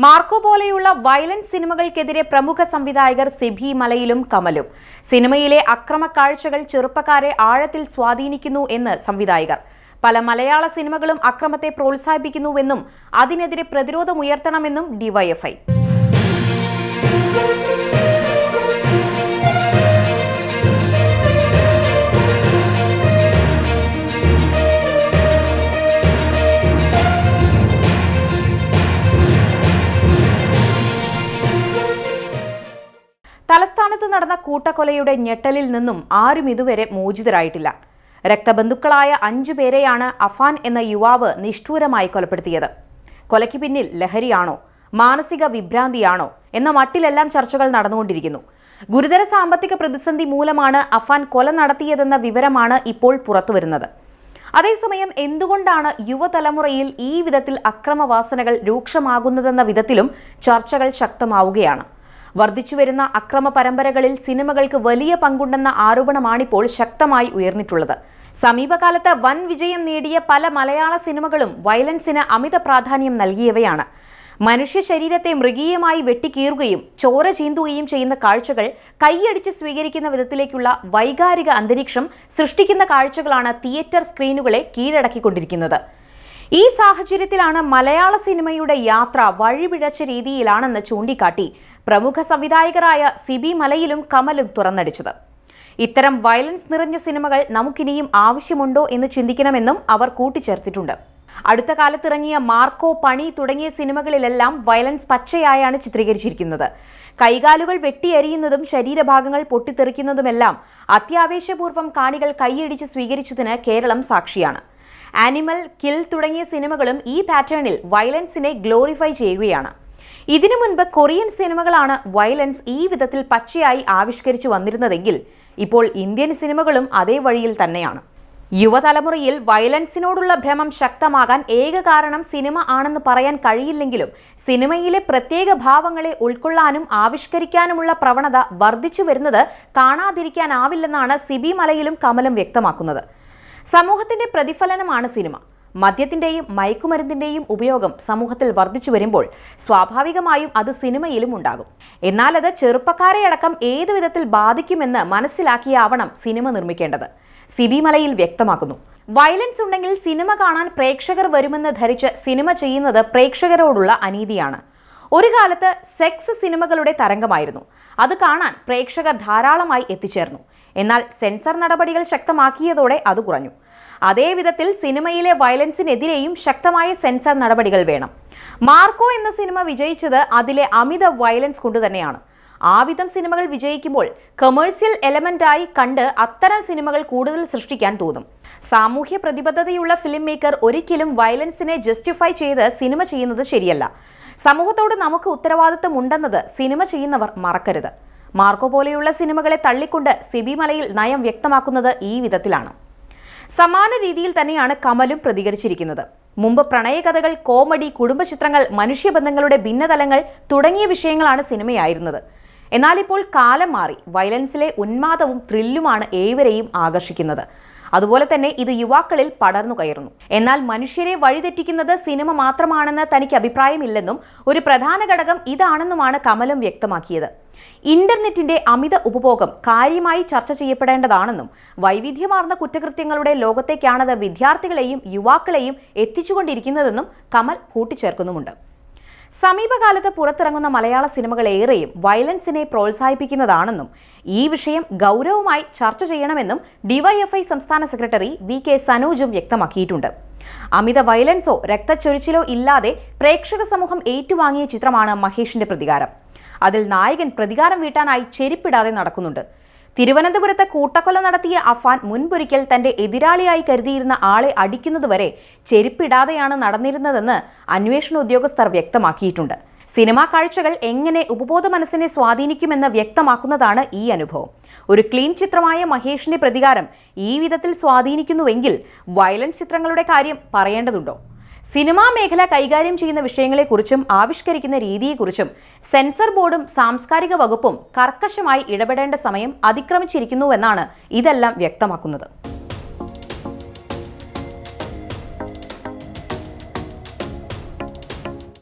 Marco പോലെയുള്ള violent സിനിമകൾക്കെതിരെ പ്രമുഖ സംവിധായകർ സിബി മലയിലും കമലും. സിനിമയിലെ അക്രമ കാഴ്ചകൾ ചെറുപ്പക്കാരെ ആഴത്തിൽ സ്വാധീനിക്കുന്നു എന്ന് സംവിധായകർ. പല മലയാള സിനിമകളും അക്രമത്തെ പ്രോത്സാഹിപ്പിക്കുന്നുവെന്നും അതിനെതിരെ പ്രതിരോധമുയർത്തണമെന്നും ഡിവൈഎഫ്ഐ. കൂട്ടക്കൊലയുടെ ഞെട്ടലിൽ നിന്നും ആരും ഇതുവരെ മോചിതരായിട്ടില്ല. രക്തബന്ധുക്കളായ അഞ്ചു പേരെയാണ് അഫാൻ എന്ന യുവാവ് നിഷ്ഠൂരമായി കൊലപ്പെടുത്തിയത്. കൊലയ്ക്ക് പിന്നിൽ ലഹരിയാണോ മാനസിക വിഭ്രാന്തിയാണോ എന്ന മട്ടിലെല്ലാം ചർച്ചകൾ നടന്നുകൊണ്ടിരിക്കുന്നു. ഗുരുതര സാമ്പത്തിക പ്രതിസന്ധി മൂലമാണ് അഫാൻ കൊല നടത്തിയതെന്ന വിവരമാണ് ഇപ്പോൾ പുറത്തുവരുന്നത്. അതേസമയം എന്തുകൊണ്ടാണ് യുവതലമുറയിൽ ഈ വിധത്തിൽ അക്രമവാസനകൾ രൂക്ഷമാകുന്നതെന്ന വിധത്തിലും ചർച്ചകൾ ശക്തമാവുകയാണ്. വർദ്ധിച്ചുവരുന്ന അക്രമ പരമ്പരകളിൽ സിനിമകൾക്ക് വലിയ പങ്കുണ്ടെന്ന ആരോപണമാണിപ്പോൾ ശക്തമായി ഉയർന്നിട്ടുള്ളത്. സമീപകാലത്ത് വൻ വിജയം നേടിയ പല മലയാള സിനിമകളും വയലൻസിന് അമിത പ്രാധാന്യം നൽകിയവയാണ്. മനുഷ്യ ശരീരത്തെ മൃഗീയമായി വെട്ടിക്കീറുകയും ചോര ചീന്തുകയും ചെയ്യുന്ന കാഴ്ചകൾ കൈയടിച്ച് സ്വീകരിക്കുന്ന വിധത്തിലേക്കുള്ള വൈകാരിക അന്തരീക്ഷം സൃഷ്ടിക്കുന്ന കാഴ്ചകളാണ് തിയേറ്റർ സ്ക്രീനുകളെ കീഴടക്കിക്കൊണ്ടിരിക്കുന്നത്. ഈ സാഹചര്യത്തിലാണ് മലയാള സിനിമയുടെ യാത്ര വഴിപിഴച്ച രീതിയിലാണെന്ന് ചൂണ്ടിക്കാട്ടി പ്രമുഖ സംവിധായകരായ സിബി മലയിലും കമലും തുറന്നടിച്ചത്. ഇത്തരം വയലൻസ് നിറഞ്ഞ സിനിമകൾ നമുക്കിനിയും ആവശ്യമുണ്ടോ എന്ന് ചിന്തിക്കണമെന്നും അവർ കൂട്ടിച്ചേർത്തിട്ടുണ്ട്. അടുത്ത കാലത്തിറങ്ങിയ മാർക്കോ പണി തുടങ്ങിയ സിനിമകളിലെല്ലാം വയലൻസ് പച്ചയായാണ് ചിത്രീകരിച്ചിരിക്കുന്നത്. കൈകാലുകൾ വെട്ടിയരിയുന്നതും ശരീരഭാഗങ്ങൾ പൊട്ടിത്തെറിക്കുന്നതുമെല്ലാം അത്യാവേശപൂർവം കാണികൾ കൈയടിച്ച് സ്വീകരിച്ചതിന് കേരളം സാക്ഷിയാണ്. ആനിമൽ കിൽ തുടങ്ങിയ സിനിമകളും ഈ പാറ്റേണിൽ വയലൻസിനെ ഗ്ലോറിഫൈ ചെയ്യുകയാണ്. ഇതിനു മുൻപ് കൊറിയൻ സിനിമകളാണ് വയലൻസ് ഈ വിധത്തിൽ പച്ചയായി ആവിഷ്കരിച്ചു വന്നിരുന്നതെങ്കിൽ ഇപ്പോൾ ഇന്ത്യൻ സിനിമകളും അതേ വഴിയിൽ തന്നെയാണ്. യുവതലമുറയിൽ വയലൻസിനോടുള്ള ഭ്രമം ശക്തമാകാൻ ഏക കാരണം സിനിമ ആണെന്ന് പറയാൻ കഴിയില്ലെങ്കിലും സിനിമയിലെ പ്രത്യേക ഭാവങ്ങളെ ഉൾക്കൊള്ളാനും ആവിഷ്കരിക്കാനുമുള്ള പ്രവണത വർദ്ധിച്ചു വരുന്നത് കാണാതിരിക്കാനാവില്ലെന്നാണ് സിബി മലയിലും കമലും വ്യക്തമാക്കുന്നത്. സമൂഹത്തിന്റെ പ്രതിഫലനമാണ് സിനിമ. മദ്യത്തിന്റെയും മയക്കുമരുന്നിന്റെയും ഉപയോഗം സമൂഹത്തിൽ വർദ്ധിച്ചു വരുമ്പോൾ സ്വാഭാവികമായും അത് സിനിമയിലും ഉണ്ടാകും. എന്നാൽ അത് ചെറുപ്പക്കാരെ അടക്കം ഏതു വിധത്തിൽ ബാധിക്കുമെന്ന് മനസ്സിലാക്കിയാവണം സിനിമ നിർമ്മിക്കേണ്ടത്. സിബി മലയിൽ വ്യക്തമാക്കുന്നു. വയലൻസ് ഉണ്ടെങ്കിൽ സിനിമ കാണാൻ പ്രേക്ഷകർ വരുമെന്ന് ധരിച്ച് സിനിമ ചെയ്യുന്നത് പ്രേക്ഷകരോടുള്ള അനീതിയാണ്. ഒരു കാലത്ത് സെക്സ് സിനിമകളുടെ തരംഗമായിരുന്നു. അത് കാണാൻ പ്രേക്ഷകർ ധാരാളമായി എത്തിച്ചേർന്നു. എന്നാൽ സെൻസർ നടപടികൾ ശക്തമാക്കിയതോടെ അത് കുറഞ്ഞു. അതേ വിധത്തിൽ സിനിമയിലെ വയലൻസിനെതിരെയും ശക്തമായ സെൻസർ നടപടികൾ വേണം. മാർക്കോ എന്ന സിനിമ വിജയിച്ചത് അതിലെ അമിത വയലൻസ് കൊണ്ട് തന്നെയാണ്. ആ വിധം സിനിമകൾ വിജയിക്കുമ്പോൾ കമേഴ്സ്യൽ എലമെന്റായി കണ്ട് അത്തരം സിനിമകൾ കൂടുതൽ സൃഷ്ടിക്കാൻ തോന്നും. സാമൂഹ്യ പ്രതിബദ്ധതയുള്ള ഫിലിം മേക്കർ ഒരിക്കലും വയലൻസിനെ ജസ്റ്റിഫൈ ചെയ്ത് സിനിമ ചെയ്യുന്നത് ശരിയല്ല. സമൂഹത്തോട് നമുക്ക് ഉത്തരവാദിത്തം ഉണ്ടെന്നത് സിനിമ ചെയ്യുന്നവർ മറക്കരുത്. മാർക്കോ പോലെയുള്ള സിനിമകളെ തള്ളിക്കൊണ്ട് സിബി മലയിൽ നയം വ്യക്തമാക്കുന്നത് ഈ വിധത്തിലാണ്. സമാന രീതിയിൽ തന്നെയാണ് കമലും പ്രതികരിച്ചിരിക്കുന്നത്. മുമ്പ് പ്രണയകഥകൾ കോമഡി കുടുംബചിത്രങ്ങൾ മനുഷ്യബന്ധങ്ങളുടെ ഭിന്നതലങ്ങൾ തുടങ്ങിയ വിഷയങ്ങളാണ് സിനിമയായിരുന്നത്. എന്നാൽ ഇപ്പോൾ കാലം മാറി വയലൻസിലെ ഉന്മാദവും ത്രില്ലുമാണ് ഏവരെയും ആകർഷിക്കുന്നത്. അതുപോലെ തന്നെ ഇത് യുവാക്കളിൽ പടർന്നു കയറുന്നു. എന്നാൽ മനുഷ്യരെ വഴിതെറ്റിക്കുന്നത് സിനിമ മാത്രമാണെന്ന് തനിക്ക് അഭിപ്രായമില്ലെന്നും ഒരു പ്രധാന ഘടകം ഇതാണെന്നുമാണ് കമലും വ്യക്തമാക്കിയത്. ഇന്റർനെറ്റിന്റെ അമിത ഉപഭോഗം കാര്യമായി ചർച്ച ചെയ്യപ്പെടേണ്ടതാണെന്നും വൈവിധ്യമാർന്ന കുറ്റകൃത്യങ്ങളുടെ ലോകത്തേക്കാണത് വിദ്യാർത്ഥികളെയും യുവാക്കളെയും എത്തിച്ചുകൊണ്ടിരിക്കുന്നതെന്നും കമൽ കൂട്ടിച്ചേർക്കുന്നുമുണ്ട്. സമീപകാലത്ത് പുറത്തിറങ്ങുന്ന മലയാള സിനിമകൾ ഏറെയും വയലൻസിനെ പ്രോത്സാഹിപ്പിക്കുന്നതാണെന്നും ഈ വിഷയം ഗൗരവമായി ചർച്ച ചെയ്യണമെന്നും ഡിവൈഎഫ്ഐ സംസ്ഥാന സെക്രട്ടറി വി കെ സനോജും വ്യക്തമാക്കിയിട്ടുണ്ട്. അമിത വയലൻസോ രക്തച്ചൊരിച്ചിലോ ഇല്ലാതെ പ്രേക്ഷക സമൂഹം ഏറ്റുവാങ്ങിയ ചിത്രമാണ് മഹേഷിന്റെ പ്രതികാരം. അതിൽ നായകൻ പ്രതികാരം വീട്ടാനായി ചെരിപ്പിടാതെ നടക്കുന്നുണ്ട്. തിരുവനന്തപുരത്ത് കൂട്ടക്കൊല നടത്തിയ അഫാൻ മുൻപൊരിക്കൽ തന്റെ എതിരാളിയായി കരുതിയിരുന്ന ആളെ അടിക്കുന്നതുവരെ ചെരുപ്പിടാതെയാണ് നടന്നിരുന്നതെന്ന് അന്വേഷണ ഉദ്യോഗസ്ഥർ വ്യക്തമാക്കിയിട്ടുണ്ട്. സിനിമാ കാഴ്ചകൾ എങ്ങനെ ഉപബോധ മനസ്സിനെ സ്വാധീനിക്കുമെന്ന് വ്യക്തമാക്കുന്നതാണ് ഈ അനുഭവം. ഒരു ക്ലീൻ ചിത്രമായ മഹേഷിന്റെ പ്രതികാരം ഈ വിധത്തിൽ സ്വാധീനിക്കുന്നുവെങ്കിൽ വയലൻസ് ചിത്രങ്ങളുടെ കാര്യം പറയേണ്ടതുണ്ടോ? സിനിമാ മേഖല കൈകാര്യം ചെയ്യുന്ന വിഷയങ്ങളെക്കുറിച്ചും ആവിഷ്കരിക്കുന്ന രീതിയെക്കുറിച്ചും സെൻസർ ബോർഡും സാംസ്കാരിക വകുപ്പും കർക്കശമായി ഇടപെടേണ്ട സമയം അതിക്രമിച്ചിരിക്കുന്നുവെന്നാണ് ഇതെല്ലാം വ്യക്തമാക്കുന്നത്.